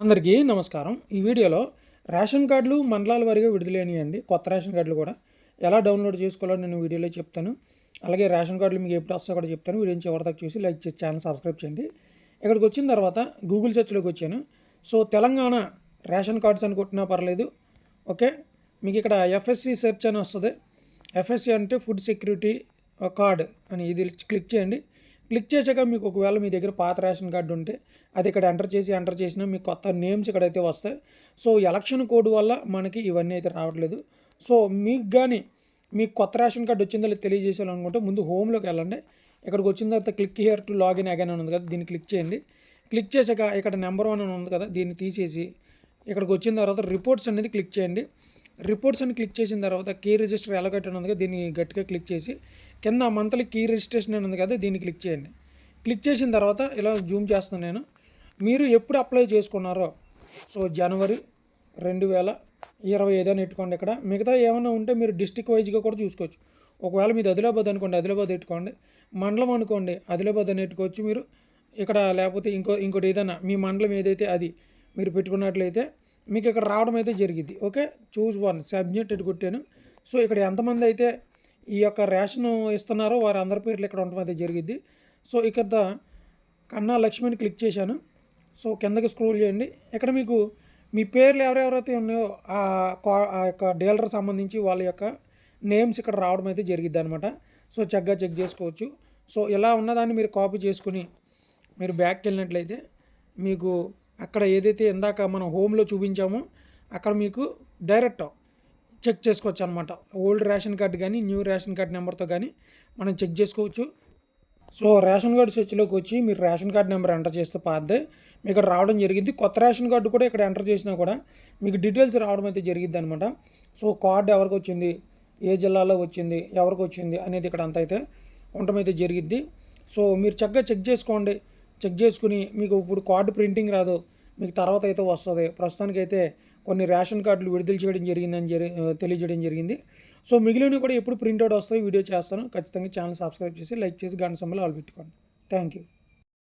అందరికీ నమస్కారం. ఈ వీడియోలో రేషన్ కార్డులు మండలాల వారీగా విడుదలైనయండి. కొత్త రేషన్ కార్డులు కూడా. ఎలా డౌన్లోడ్ చేసుకోవాలో నేను వీడియోలో చెప్తాను. అలాగే రేషన్ కార్డులు మీకు ఎప్పుడు వస్తా కూడా చెప్తాను. వీడియోని చివరి చూసి లైక్ చేసి ఛానల్ సబ్స్క్రైబ్ చేయండి. ఇక్కడికి వచ్చిన తర్వాత గూగుల్ సెర్చ్లోకి వచ్చాను. సో తెలంగాణ రేషన్ కార్డ్స్ అని కొట్టినా పర్లేదు. ఓకే? మీకు ఇక్కడ ఎఫ్ఎస్సి సెర్చ్ అని వస్తుంది. ఎఫ్ఎస్సి అంటే ఫుడ్ సెక్యూరిటీ కార్డ్ అని ఇది క్లిక్ చేయండి. క్లిక్ చేశాక మీకు ఒకవేళ మీ దగ్గర పాత రేషన్ కార్డు ఉంటే అది ఇక్కడ ఎంటర్ చేసి ఎంటర్ చేసినా మీకు కొత్త నేమ్స్ ఇక్కడైతే వస్తాయి. సో ఎలక్షన్ కోడ్ వల్ల మనకి ఇవన్నీ అయితే రావట్లేదు. సో మీకు కానీ మీకు కొత్త రేషన్ కార్డు వచ్చిందో తెలియజేసేయాలనుకుంటే ముందు హోమ్లోకి వెళ్ళండి. ఇక్కడికి వచ్చిన తర్వాత click here to login again అని ఉంది కదా దీన్ని క్లిక్ చేయండి. క్లిక్ చేశాక ఇక్కడ నెంబర్ వన్ అని ఉంది కదా దీన్ని తీసేసి ఇక్కడికి వచ్చిన తర్వాత రిపోర్ట్స్ అనేది క్లిక్ చేయండి. రిపోర్ట్స్ అని క్లిక్ చేసిన తర్వాత కీ రిజిస్టర్ ఎలగట్ అని ఉంది కదా దీన్ని గట్టిగా క్లిక్ చేసి కింద మంత్లీ కీ రిజిస్ట్రేషన్ అని ఉంది కదా దీన్ని క్లిక్ చేయండి. క్లిక్ చేసిన తర్వాత ఇలా జూమ్ చేస్తాను నేను. మీరు ఎప్పుడు అప్లై చేసుకున్నారో సో జనవరి రెండు వేల ఇరవై ఐదు అని పెట్టుకోండి ఇక్కడ. మిగతా ఏమైనా ఉంటే మీరు డిస్టిక్ వైజ్గా కూడా చూసుకోవచ్చు. ఒకవేళ మీది ఆదిలాబాద్ అనుకోండి ఆదిలాబాద్ పెట్టుకోండి. మండలం అనుకోండి ఆదిలాబాద్ అని పెట్టుకోవచ్చు మీరు. ఇక్కడ లేకపోతే ఇంకో ఇంకోటి ఏదైనా మీ మండలం ఏదైతే అది మీరు పెట్టుకున్నట్లయితే మీకు ఇక్కడ రావడం అయితే జరిగింది ఓకే? Choose one. సబ్జెక్ట్ ఇటు కొట్టాను. సో ఇక్కడ ఎంతమంది అయితే ఈ యొక్క రేషన్ ఇస్తున్నారో వారి అందరి పేర్లు ఇక్కడ ఉండడం అయితే జరిగింది సో ఇక్కడ కన్నా లక్ష్మిని క్లిక్ చేశాను. సో కిందకి స్క్రోల్ చేయండి. ఇక్కడ మీకు మీ పేర్లు ఎవరెవరైతే ఉన్నాయో ఆ కా- ఆ యొక్క డీలర్ సంబంధించి వాళ్ళ యొక్క నేమ్స్ ఇక్కడ రావడం అయితే జరిగిద్ది అనమాట సో చక్కగా చెక్ చేసుకోవచ్చు. సో ఇలా ఉన్నదాన్ని మీరు కాపీ చేసుకుని మీరు బ్యాక్కి వెళ్ళినట్లయితే మీకు అక్కడ ఏదైతే ఇందాక మనం హోమ్లో చూపించామో అక్కడ మీకు డైరెక్ట్ చెక్ చేసుకోవచ్చు అనమాట ఓల్డ్ రేషన్ కార్డు కానీ న్యూ రేషన్ కార్డు నెంబర్తో కానీ మనం చెక్ చేసుకోవచ్చు. సో రేషన్ కార్డు సెర్చ్లోకి వచ్చి మీరు రేషన్ కార్డు నెంబర్ ఎంటర్ చేస్తే పాదే మీకు ఇక్కడ రావడం జరిగింది. కొత్త రేషన్ కార్డు కూడా ఇక్కడ ఎంటర్ చేసినా కూడా మీకు డీటెయిల్స్ రావడం అయితే జరిగింది అనమాట సో కార్డు ఎవరికి వచ్చింది ఏ జిల్లాలో వచ్చింది ఎవరికి వచ్చింది అనేది ఇక్కడ అంత అయితే ఉండటం అయితే జరిగిద్ది. సో మీరు చక్కగా చెక్ చేసుకోండి. చెక్ చేసుకుని మీకు ఇప్పుడు కార్డు ప్రింటింగ్ రాదు మీకు తర్వాత అయితే వస్తుంది. ప్రస్తుతానికి అయితే కొన్ని రేషన్ కార్డులు విడుదల చేయడం జరిగిందని జరి తెలియజేయడం జరిగింది. సో మిగిలినవి కూడా ఎప్పుడు ప్రింట్అవుట్ వస్తాయి వీడియో చేస్తాను. ఖచ్చితంగా ఛానల్ సబ్స్క్రైబ్ చేసి లైక్ చేసి గంట సమయంలో ఆల్ పెట్టుకోండి. Thank you